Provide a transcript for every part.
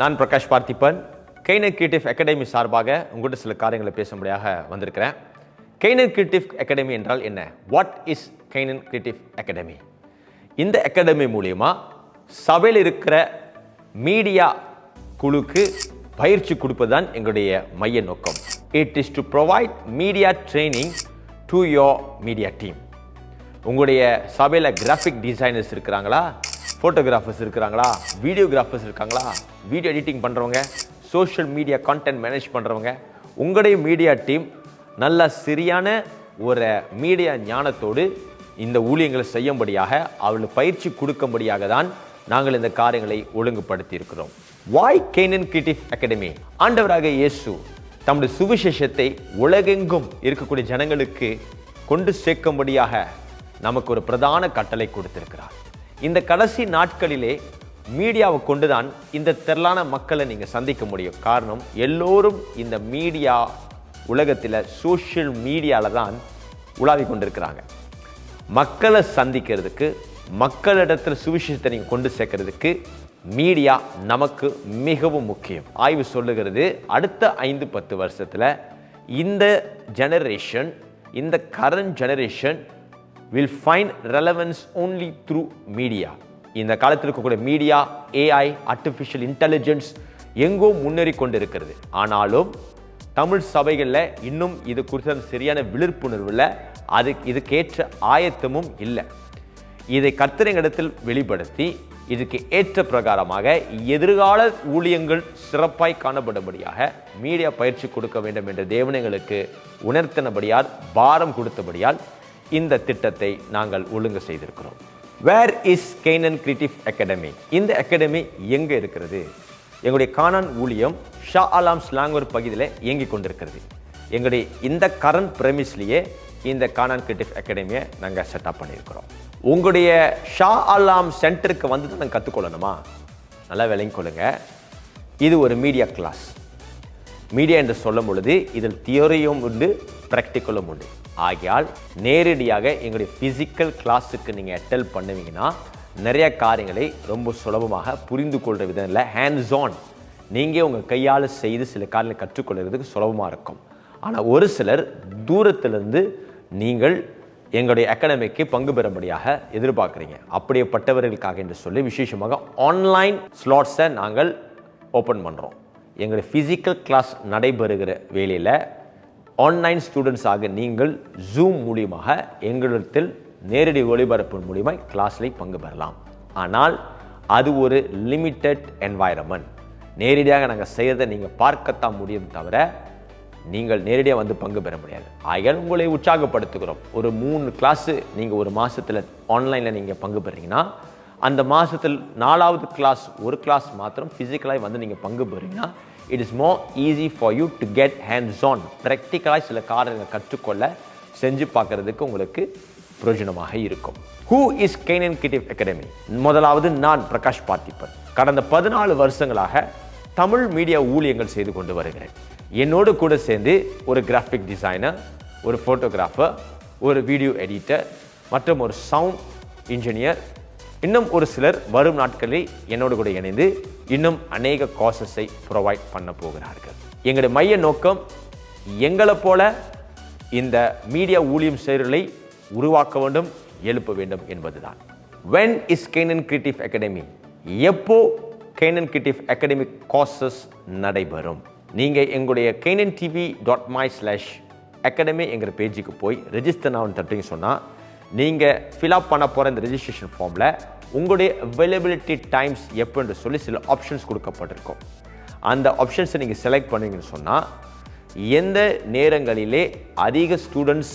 நான் Prakash Parthiban Canaan creative academy சார்பாக உங்கள்கிட்ட சில காரியங்களை பேசும்படியாக வந்திருக்கிறேன். கெய்னர் கிரியேட்டிவ் அகாடமி என்றால் என்ன? What is Canaan creative academy இந்த அகாடமி மூலயமா சபையில் இருக்கிற மீடியா குழுக்கு பயிற்சி கொடுப்பது தான் எங்களுடைய மைய நோக்கம். It is to provide media training to your media team உங்களுடைய சபையில் கிராஃபிக் டிசைனர்ஸ் இருக்கிறாங்களா? ஃபோட்டோகிராஃபர்ஸ் இருக்கிறாங்களா? வீடியோகிராஃபர்ஸ் இருக்காங்களா? வீடியோ எடிட்டிங் பண்ணுறவங்க சோஷியல் மீடியா கான்டென்ட் மேனேஜ் பண்ணுறவங்க உங்களுடைய மீடியா டீம் நல்ல சரியான ஒரு மீடியா ஞானத்தோடு இந்த ஊழியங்களை செய்யும்படியாக அவர்களுக்கு பயிற்சி கொடுக்கும்படியாக தான் நாங்கள் இந்த காரியங்களை ஒழுங்குபடுத்தி இருக்கிறோம் வாய் கேனன் கிரியேட்டிவ் அகாடமி ஆண்டவராக இயேசு தம்முடைய சுவிசேஷத்தை உலகெங்கும் இருக்கக்கூடிய ஜனங்களுக்கு கொண்டு சேர்க்கும்படியாக நமக்கு ஒரு பிரதான கட்டளை கொடுத்திருக்கிறார். இந்த கடைசி நாட்களிலே மீடியாவை கொண்டு தான் இந்த திரளான மக்களை நீங்கள் சந்திக்க முடியும். காரணம் எல்லோரும் இந்த மீடியா உலகத்தில் சோஷியல் மீடியாவில் தான் உலாவி கொண்டிருக்கிறாங்க. மக்களை சந்திக்கிறதுக்கு மக்களிடத்தில் சுவிசேஷத்தை நீங்கள் கொண்டு சேர்க்கறதுக்கு மீடியா நமக்கு மிகவும் முக்கியம். ஆய்வு சொல்லுகிறது அடுத்த ஐந்து பத்து வருஷத்தில் இந்த ஜெனரேஷன் இந்த current generation will find relevance only through media இந்த காலத்தில் இருக்கக்கூடிய மீடியா ஏஐ ஆர்டிஃபிஷியல் இன்டெலிஜென்ஸ் எங்கோ முன்னேறி கொண்டு இருக்கிறது ஆனாலும் தமிழ் சபைகளில் இன்னும் இது குறித்த சரியான விழிப்புணர்வு இல்லை அது இதுக்கேற்ற ஆயத்தமும் இல்லை. இதை கர்த்தரிடத்தில் வெளிப்படுத்தி இதுக்கு ஏற்ற பிரகாரமாக எதிர்கால ஊழியங்கள் சிறப்பாய் காணப்படும்படியாக மீடியா பயிற்சி கொடுக்க வேண்டும் என்ற தேவனங்களுக்கு உணர்த்தினபடியால் பாரம் கொடுத்தபடியால் இந்த திட்டத்தை நாங்கள் ஒழுங்கு செய்திருக்கிறோம். Where is Canaan creative academy இந்த அகாடமி எங்கே இருக்கிறது? எங்களுடைய கானான் ஊழியம் ஷா அலாம் ஸ்லாங்கூர் பகுதியில் இயங்கிக் கொண்டிருக்கிறது. எங்களுடைய இந்த கரண்ட் பிரமிஸ்லேயே இந்த கானான் கிரியேட்டிவ் அகாடமியை நாங்கள் செட்டப் பண்ணியிருக்கிறோம். உங்களுடைய ஷா அலாம் சென்டருக்கு வந்து நாங்கள் கற்றுக்கொள்ளணுமா நல்லா விளங்கி கொள்ளுங்க. இது ஒரு மீடியா கிளாஸ் மீடியா என்று சொல்லும் பொழுது இதில் தியோரியும் உண்டு ப்ராக்டிக்கலும் உண்டு. ஆகையால் நேரடியாக எங்களுடைய ஃபிசிக்கல் கிளாஸுக்கு நீங்கள் அட்டெல் பண்ணுவீங்கன்னா நிறைய காரியங்களை ரொம்ப சுலபமாக புரிந்து கொள்கிற விதத்தில் ஹேண்ட்ஸ் ஆன் நீங்கள் உங்கள் கையால் செய்து சில காரியங்களை கற்றுக்கொள்கிறதுக்கு சுலபமாக இருக்கும். ஆனால் ஒரு சிலர் தூரத்திலிருந்து நீங்கள் எங்களுடைய அகாடமிக்கு பங்கு பெறும்படியாக எதிர்பார்க்குறீங்க. அப்படியேப்பட்டவர்களுக்காக என்று சொல்லி விசேஷமாக ஆன்லைன் ஸ்லாட்ஸை நாங்கள் ஓப்பன் பண்ணுறோம் எங்களுடைய ஃபிசிக்கல் கிளாஸ் நடைபெறுகிற வேலையில் ஆன்லைன் ஸ்டூடெண்ட்ஸாக நீங்கள் ஜூம் மூலியமாக எங்களிடத்தில் நேரடி ஒளிபரப்பு மூலியமாக கிளாஸில் பங்கு பெறலாம். ஆனால் அது ஒரு லிமிட்டட் என்வாயரமெண்ட் நேரடியாக நாங்கள் செய்கிறத நீங்கள் பார்க்கத்தான் முடியும் தவிர நீங்கள் நேரடியாக வந்து பங்கு பெற முடியாது. ஆகையால் உங்களை உற்சாகப்படுத்துகிறோம். ஒரு மூணு கிளாஸு நீங்கள் ஒரு மாதத்தில் ஆன்லைனில் நீங்கள் பங்கு பெறீங்கன்னா அந்த மாதத்தில் நாலாவது கிளாஸ் ஒரு கிளாஸ் மாத்திரம் ஃபிசிக்கலாக வந்து நீங்கள் பங்கு பெறீங்கன்னா it is more easy for you to get hands on ப்ராக்டிக்கலாக சில காரியங்களை கற்றுக்கொள்ள செஞ்சு பார்க்கறதுக்கு உங்களுக்கு பிரயோஜனமாக இருக்கும். Who is Canaan creative academy முதலாவது நான் பிரகாஷ் பார்த்திபன். கடந்த பதினாலு வருஷங்களாக தமிழ் மீடியா ஊழியங்கள் செய்து கொண்டு வருகிறேன். என்னோடு கூட சேர்ந்து ஒரு கிராஃபிக் டிசைனர் ஒரு ஃபோட்டோகிராஃபர் ஒரு வீடியோ எடிட்டர் மற்றும் ஒரு சவுண்ட் இன்ஜினியர் இன்னும் ஒரு சிலர் வரும் நாட்களில் என்னோடு கூட இணைந்து இன்னும் அநேக கோர்சஸை ப்ரொவைட் பண்ண போகிறார்கள். எங்களுடைய மைய நோக்கம் எங்களை போல இந்த மீடியா ஊழியம் செயல்களை உருவாக்க வேண்டும் எழுப்ப வேண்டும் என்பதுதான். When is Canaan creative academy எப்போ கேனன் கிரியேட்டிவ் அகாடமிக் கோர்சஸ் நடைபெறும்? நீங்கள் எங்களுடைய Canaan TV dot my slash academy என்கிற பேஜுக்கு போய் ரெஜிஸ்டர் நான் தட்டுங்க சொன்னால் நீங்கள் ஃபில்அப் பண்ண போகிற இந்த ரெஜிஸ்ட்ரேஷன் ஃபார்மில் உங்களுடைய அவைலபிலிட்டி டைம்ஸ் எப்படின்னு சொல்லி சில ஆப்ஷன்ஸ் கொடுக்கப்பட்டிருக்கும். அந்த ஆப்ஷன்ஸை நீங்கள் செலக்ட் பண்ணுவீங்கன்னு சொன்னால் எந்த நேரங்களிலே அதிக ஸ்டூடெண்ட்ஸ்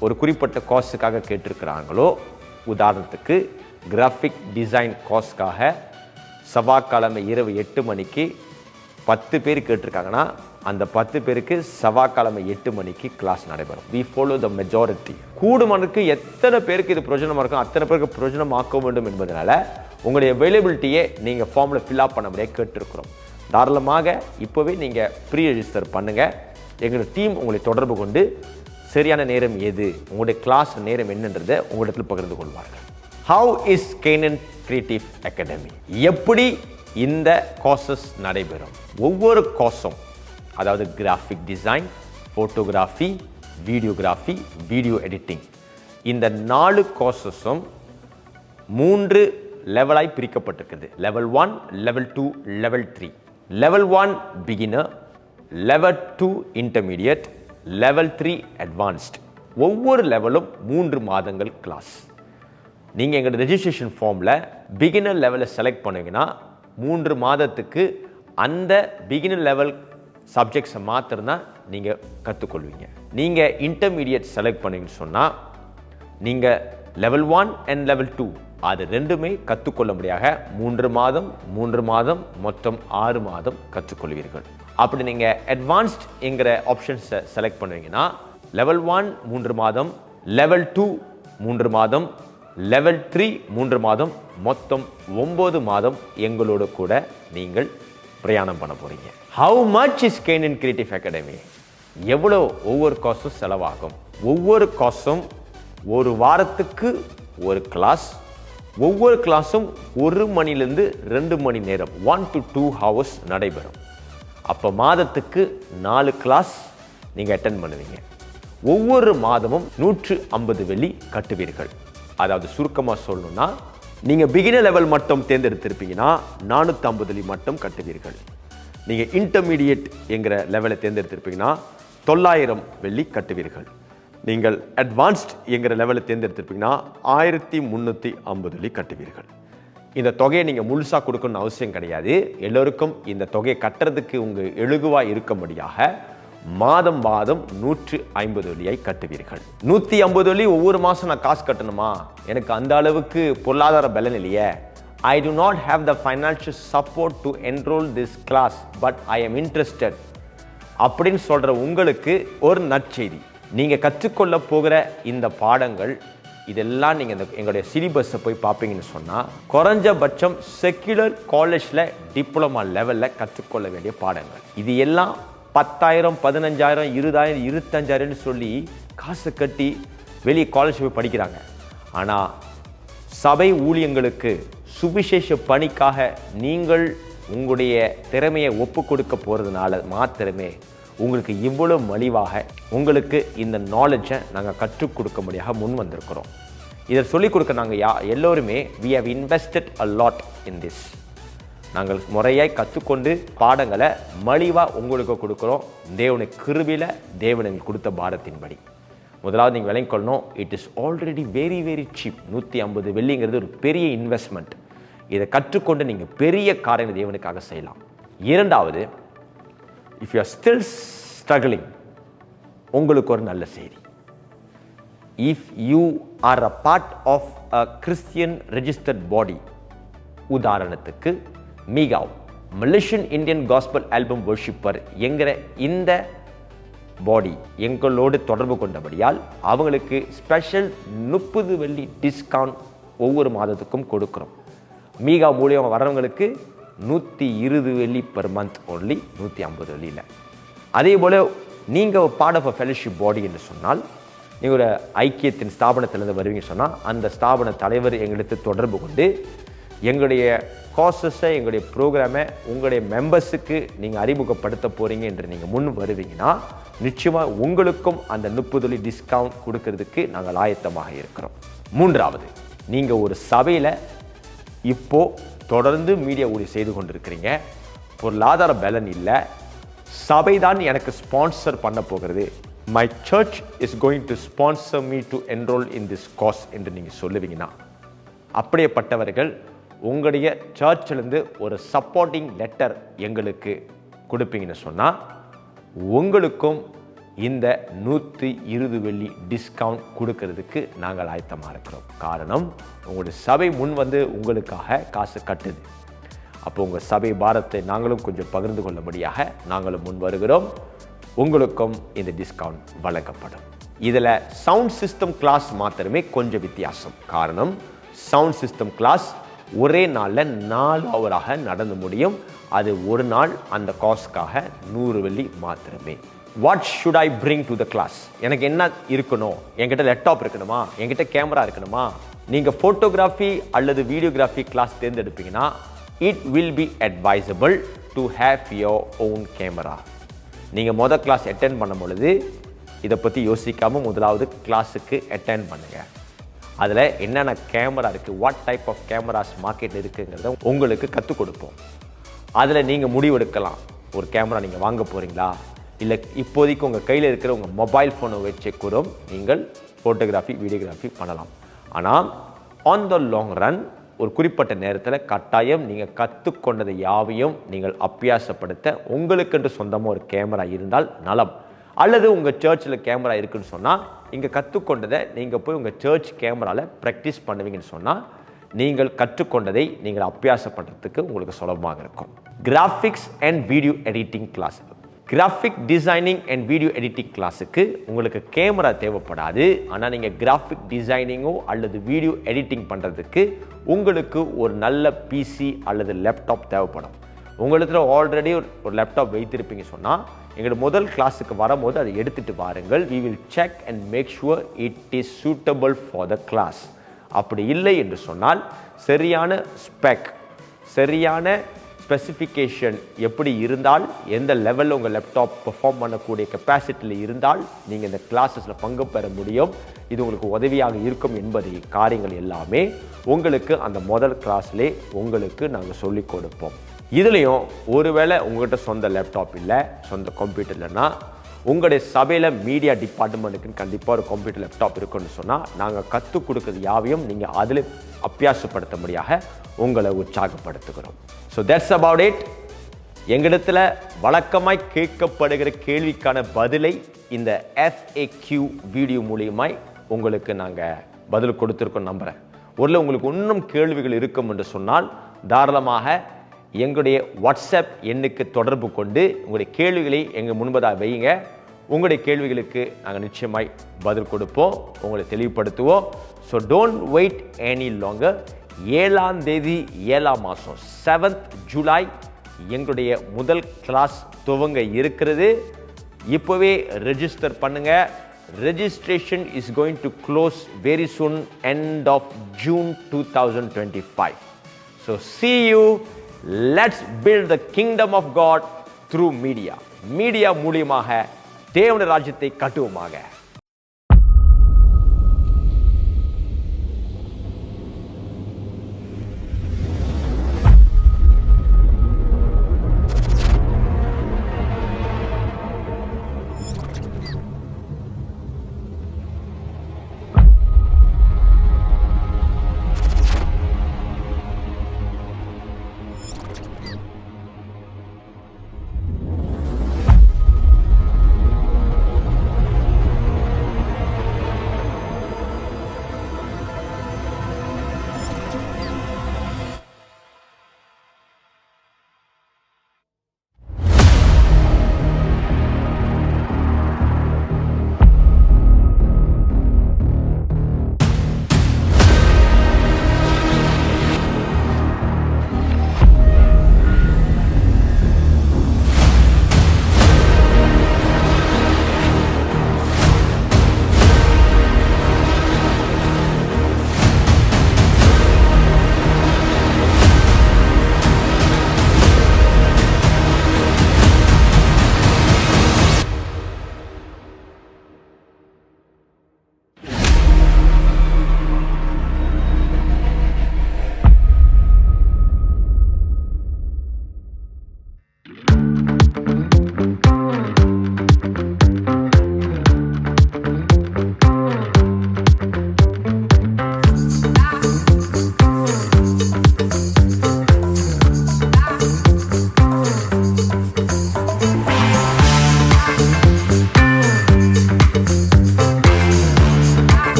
ஒரு குறிப்பிட்ட கோர்ஸுக்காக கேட்டிருக்கிறாங்களோ உதாரணத்துக்கு கிராஃபிக் டிசைன் கோர்ஸ்க்காக செவ்வாய்க்கிழமை இரவு எட்டு மணிக்கு பத்து பேர் கேட்டிருக்காங்கன்னா அந்த பத்து பேருக்கு செவ்வாய்க்கிழமை எட்டு மணிக்கு கிளாஸ் நடைபெறும். வி ஃபாலோ த மெஜாரிட்டி கூடுமானுக்கு எத்தனை பேருக்கு இது பிரயோஜனமாக இருக்கும்? அத்தனை பேருக்கு பிரயோஜனமாக்க வேண்டும் என்பதனால உங்களுடைய அவைலபிலிட்டியை நீங்கள் ஃபார்மில் ஃபில்அப் பண்ண முடியாது கேட்டிருக்கிறோம். தாராளமாக இப்போவே நீங்கள் ப்ரீ ரெஜிஸ்டர் பண்ணுங்கள் எங்களோட டீம் உங்களை தொடர்பு கொண்டு சரியான நேரம் எது உங்களுடைய கிளாஸ் நேரம் என்னன்றதை உங்களிடத்தில் பகிர்ந்து கொள்வார்கள். How is Canaan creative academy எப்படி இந்த கோர்சஸ் நடைபெறும். ஒவ்வொரு கோர்ஸும் அதாவது graphic design photography videography video editing இந்த நாலு கோர்சஸும் மூன்று லெவலாய் பிரிக்கப்பட்டிருக்குது. Level one level two level three level one beginner level two intermediate level three advanced ஒவ்வொரு லெவலும் மூன்று மாதங்கள் கிளாஸ் நீங்கள் எங்களோட ரெஜிஸ்ட்ரேஷன் ஃபார்மில் பிகினர் லெவலை செலக்ட் பண்ணுவீங்கன்னா மூன்று மாதத்துக்கு அந்த பிகினர் லெவல் சப்ஜெக்ட்ஸை மாத்திரம்தான் நீங்கள் கற்றுக்கொள்வீங்க நீங்கள் இன்டர்மீடியட் செலக்ட் பண்ணீங்கன்னு சொன்னால் நீங்கள் level one and level two அது ரெண்டுமே கற்றுக்கொள்ள முடியாத மூன்று மாதம் மூன்று மாதம் மொத்தம் ஆறு மாதம் கற்றுக்கொள்வீர்கள் அப்படி நீங்கள் அட்வான்ஸ்ட் என்கிற ஆப்ஷன்ஸை செலக்ட் பண்ணுவீங்கன்னா லெவல் ஒன் மூன்று மாதம் லெவல் டூ மூன்று மாதம் லெவல் த்ரீ மூன்று மாதம் மொத்தம் ஒம்பது மாதம் எங்களோட கூட நீங்கள் பிரயாணம் பண்ண போகிறீங்க how much is Canaan creative academy எவ்வளோ ஒவ்வொரு காசும் செலவாகும்? ஒவ்வொரு காசும் ஒரு வாரத்துக்கு ஒரு கிளாஸ் ஒவ்வொரு கிளாஸும் ஒரு மணிலேருந்து ரெண்டு மணி நேரம் ஒன் டு டூ ஹவர்ஸ் நடைபெறும். அப்போ மாதத்துக்கு நாலு கிளாஸ் நீங்கள் அட்டன் பண்ணுவீங்க. ஒவ்வொரு மாதமும் நூற்று ஐம்பது வெள்ளி கட்டுவீர்கள். அதாவது சுருக்கமாக சொல்லணும்னா நீங்கள் பிகினர் லெவல் மட்டும் தேர்ந்தெடுத்திருப்பீங்கன்னா நானூற்றி ஐம்பது மட்டும் கட்டுவீர்கள். நீங்கள் இன்டர்மீடியட் என்கிற லெவலை தேர்ந்தெடுத்திருப்பீங்கன்னா தொள்ளாயிரம் வெள்ளி கட்டுவீர்கள். நீங்கள் அட்வான்ஸ்ட் என்கிற லெவலை தேர்ந்தெடுத்திருப்பீங்கன்னா ஆயிரத்தி முந்நூற்றி ஐம்பது வெள்ளி கட்டுவீர்கள். இந்த தொகையை நீங்கள் முழுசாக கொடுக்கணும்னு அவசியம் கிடையாது. எல்லோருக்கும் இந்த தொகையை கட்டுறதுக்கு உங்கள் எழுகுவாக இருக்கும்படியாக மாதம் மாதம் நூற்று ஐம்பது வழியை கட்டுவீர்கள். நூற்றி ஐம்பது வழி ஒவ்வொரு மாதம் நான் காசு கட்டணுமா? எனக்கு அந்த அளவுக்கு பொருளாதார பலன் இல்லையே. I do not have the financial support to enrol this class but I am interested அப்படின்னு சொல்கிற உங்களுக்கு ஒரு நற்செய்தி. நீங்கள் கற்றுக்கொள்ள போகிற இந்த பாடங்கள் இதெல்லாம் நீங்கள் இந்த எங்களுடைய சிலிபஸை போய் பார்ப்பீங்கன்னு சொன்னால் குறைஞ்சபட்சம் செக்யுலர் காலேஜில் டிப்ளமா லெவலில் கற்றுக்கொள்ள வேண்டிய பாடங்கள். இது எல்லாம் பத்தாயிரம் பதினஞ்சாயிரம் இருபதாயிரம் இருபத்தஞ்சாயிரம்னு சொல்லி காசு கட்டி வெளியே காலேஜ் போய் படிக்கிறாங்க. ஆனால் சபை ஊழியங்களுக்கு சுவிசேஷ பணிக்காக நீங்கள் உங்களுடைய திறமையை ஒப்பு கொடுக்க போகிறதுனால மாத்திரமே உங்களுக்கு இவ்வளோ மலிவாக உங்களுக்கு இந்த நாலேஜை நாங்கள் கற்றுக் கொடுக்க முடியாக முன் வந்திருக்கிறோம். இதை சொல்லிக் கொடுக்க நாங்கள் யா எல்லோருமே we have invested a lot in this நாங்கள் முறையாக கற்றுக்கொண்டு பாடங்களை மலிவாக உங்களுக்கு கொடுக்குறோம். தேவனை கிருவியில் தேவன் எங்களுக்கு கொடுத்த பாடத்தின்படி முதலாவது நீங்கள் விளங்கிக்கொள்ளணும் it is already very very cheap நூற்றி ஐம்பது வெள்ளிங்கிறது ஒரு பெரிய இன்வெஸ்ட்மெண்ட் இதை கற்றுக்கொண்டு நீங்கள் பெரிய காரியங்கள் தேவனுக்காக செய்யலாம். இரண்டாவது if you are still struggling உங்களுக்கு ஒரு நல்ல செய்தி. If you are a part of a Christian registered body உதாரணத்துக்கு மீகாவ் Malaysian Indian gospel album worshipper என்கிற இந்த பாடி எங்களோடு தொடர்பு கொண்டபடியால் அவங்களுக்கு ஸ்பெஷல் முப்பது வெள்ளி டிஸ்கவுண்ட் ஒவ்வொரு மாதத்துக்கும் கொடுக்குறோம். மீகா மூலியமாக வர்றவங்களுக்கு நூற்றி இருபது வெள்ளி பெர் மந்த் ஒன்லி நூற்றி ஐம்பது வெள்ளியில். அதே போல் நீங்கள் part of a fellowship body என்று சொன்னால் நீங்கள் ஒரு ஐக்கியத்தின் ஸ்தாபனத்திலிருந்து வருவீங்க சொன்னால் அந்த ஸ்தாபன தலைவர் எங்களுக்கு தொடர்பு கொண்டு எங்களுடைய கோர்சஸை எங்களுடைய ப்ரோக்ராமை உங்களுடைய மெம்பர்ஸுக்கு நீங்கள் அறிமுகப்படுத்த போகிறீங்க என்று நீங்கள் முன் வருவீங்கன்னா நிச்சயமாக உங்களுக்கும் அந்த முப்பது டிஸ்கவுண்ட் கொடுக்கறதுக்கு நாங்கள் ஆயத்தமாக இருக்கிறோம். மூன்றாவது நீங்கள் ஒரு சபையில் இப்போது தொடர்ந்து மீடியா ஊழிய செய்து கொண்டிருக்கிறீங்க. பொருளாதார பலன் இல்லை. சபை தான் எனக்கு ஸ்பான்சர் பண்ண போகிறது. My church is going to sponsor me to enrol in this course என்று நீங்கள் சொல்லுவீங்கன்னா அப்படியேப்பட்டவர்கள் உங்களுடைய சர்ச்சிலேருந்து ஒரு சப்போர்ட்டிங் லெட்டர் எங்களுக்கு கொடுப்பீங்கன்னு சொன்னால் உங்களுக்கும் இந்த நூற்றி இருபது வெள்ளி டிஸ்கவுண்ட் கொடுக்கறதுக்கு நாங்கள் ஆயத்தமாக இருக்கிறோம். காரணம் உங்களுடைய சபை முன் வந்து உங்களுக்காக காசு கட்டுது. அப்போ உங்கள் சபை பாரத்தை நாங்களும் கொஞ்சம் பகிர்ந்து கொள்ளும்படியாக நாங்களும் முன் வருகிறோம். உங்களுக்கும் இந்த டிஸ்கவுண்ட் வழங்கப்படும். இதில் சவுண்ட் சிஸ்டம் கிளாஸ் மாத்திரமே கொஞ்சம் வித்தியாசம். காரணம் சவுண்ட் சிஸ்டம் கிளாஸ் ஒரே நாளில் நாலு ஹவராக நடந்து முடியும். அது ஒரு நாள் அந்த காஸ்க்காக நூறு வெள்ளி மாத்திரமே. What should I bring to the class எனக்கு என்ன இருக்கணும்? என்கிட்ட லேப்டாப் இருக்கணுமா? என்கிட்ட கேமரா இருக்கணுமா? நீங்கள் ஃபோட்டோகிராஃபி அல்லது videography class தேர்ந்தெடுப்பீங்கன்னா it will be advisable to have your own camera நீங்கள் மொதல் கிளாஸ் அட்டென்ட் பண்ணும் பொழுது இதை பற்றி யோசிக்காமல் முதலாவது கிளாஸுக்கு அட்டென்ட் பண்ணுங்கள் அதில் என்னென்ன கேமரா இருக்குது what type of cameras market இருக்குங்கிறத உங்களுக்கு கற்றுக் கொடுப்போம். அதில் நீங்கள் முடிவெடுக்கலாம். ஒரு கேமரா நீங்கள் வாங்க போகிறீங்களா இல்லை இப்போதைக்கு உங்கள் கையில் இருக்கிற உங்கள் மொபைல் ஃபோனை வச்சு கூட நீங்கள் ஃபோட்டோகிராஃபி வீடியோகிராஃபி பண்ணலாம். ஆனால் ஆன் த லாங் ரன் ஒரு குறிப்பிட்ட நேரத்தில் கட்டாயம் நீங்கள் கற்றுக்கொண்டதை யாவையும் நீங்கள் அபியாசப்படுத்த உங்களுக்கென்று சொந்தமாக ஒரு கேமரா இருந்தால் நலம். அல்லது உங்கள் சர்ச்சில் கேமரா இருக்குன்னு சொன்னால் இங்கே கற்றுக்கொண்டதை நீங்கள் போய் உங்கள் சர்ச் கேமராவில் ப்ராக்டிஸ் பண்ணுவீங்கன்னு சொன்னால் நீங்கள் கற்றுக்கொண்டதை நீங்கள் அபியாசம் பண்ணுறதுக்கு உங்களுக்கு சுலபமாக இருக்கும். Graphics and video editing class graphic designing and video editing கிளாஸுக்கு உங்களுக்கு கேமரா தேவைப்படாது. ஆனால் நீங்கள் கிராஃபிக் டிசைனிங்கோ அல்லது வீடியோ எடிட்டிங் பண்ணுறதுக்கு உங்களுக்கு ஒரு நல்ல பிசி அல்லது லேப்டாப் தேவைப்படும். உங்களுக்கு ஆல்ரெடி ஒரு லேப்டாப் வைத்திருப்பீங்க சொன்னால் எங்களோட முதல் கிளாஸுக்கு வரும்போது அதை எடுத்துகிட்டு வாருங்கள். We will check and make sure it is suitable for the class அப்படி இல்லை என்று சொன்னால் சரியான ஸ்பெக் சரியான ஸ்பெசிஃபிகேஷன் எப்படி இருந்தால் எந்த லெவலில் உங்கள் லேப்டாப் பெர்ஃபார்ம் பண்ணக்கூடிய கெப்பாசிட்டியில் இருந்தால் நீங்கள் இந்த கிளாஸஸில் பங்கு பெற முடியும். இது உங்களுக்கு உதவியாக இருக்கும் என்பதை காரியங்கள் எல்லாமே உங்களுக்கு அந்த முதல் கிளாஸ்லே உங்களுக்கு நாங்கள் சொல்லிக் கொடுப்போம். இதுலேயும் ஒருவேளை உங்கள்கிட்ட சொந்த லேப்டாப் இல்லை சொந்த கம்ப்யூட்டர் இல்லைன்னா உங்களுடைய சபையில் மீடியா டிபார்ட்மெண்ட்டுக்குன்னு கண்டிப்பாக ஒரு கம்ப்யூட்டர் லேப்டாப் இருக்குன்னு சொன்னால் நாங்கள் கற்றுக் கொடுக்குறது யாவையும் நீங்கள் அதில் அபியாசப்படுத்தும்படியாக உங்களை உற்சாகப்படுத்துகிறோம். ஸோ தட்ஸ் அபவுட் இட் எங்களிடத்தில் வழக்கமாய் கேட்கப்படுகிற கேள்விக்கான பதிலை இந்த எஃப்ஏக்யூ வீடியோ மூலியமாய் உங்களுக்கு நாங்கள் பதில் கொடுத்துருக்கோம் நம்புகிறேன் ஒருவேளை உங்களுக்கு இன்னும் கேள்விகள் இருக்கும் என்று சொன்னால் தாராளமாக எங்களுடைய வாட்ஸ்அப் எண்ணுக்கு தொடர்பு கொண்டு உங்களுடைய கேள்விகளை எங்கள் முன்பதாக வையுங்க. உங்களுடைய கேள்விகளுக்கு நாங்கள் நிச்சயமாய் பதில் கொடுப்போம். உங்களை தெளிவுபடுத்துவோம். So don't wait any longer ஏழாம் தேதி ஏழாம் மாதம் செவன்த் ஜூலை எங்களுடைய முதல் கிளாஸ் துவங்க இருக்கிறது. இப்போவே ரெஜிஸ்டர் பண்ணுங்கள் registration is going to close very soon end of June two thousand twenty five so see you let's build the kingdom of God through media media மூலியமாக தேவன ராஜ்யத்தை கட்டுவோமாக